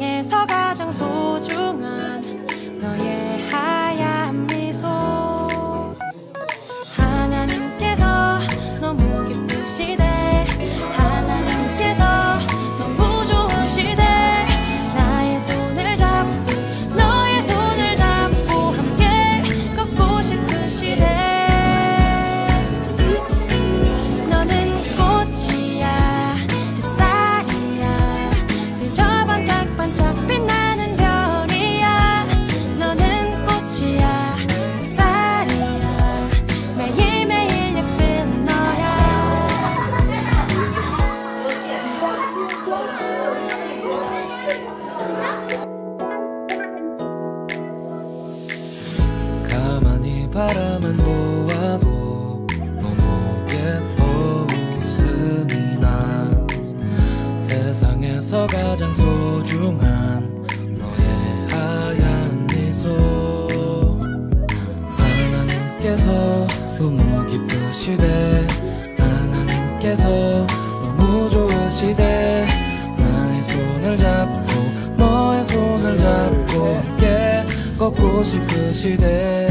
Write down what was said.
세상에서 바라만 보아도 너무 예뻐 웃음이 나 세상에서 가장 소중한 너의 하얀 미소. 하나님께서 너무 기쁘시대. 하나님께서 너무 좋으시대. 나의 손을 잡고 너의 손을 잡고 함께 걷고 싶으시대